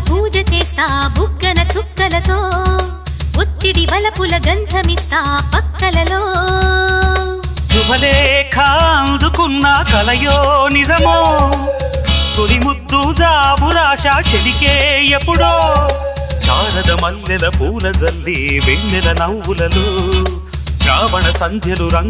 పూజ చేస్తా బుగ్గన చుక్కలతో. ఒత్తిడి వలపుల గంధమిస్తా పక్కలలో. శుభలేఖ అందుకున్న కలయో నిజమో? తొలి ముద్దు జాబురాశ చెలికే ఎప్పుడో? శారద మల్లెల పూల జల్లి వెన్నెల నవ్వులలో. శ్రావణ సంధ్యలు రంగు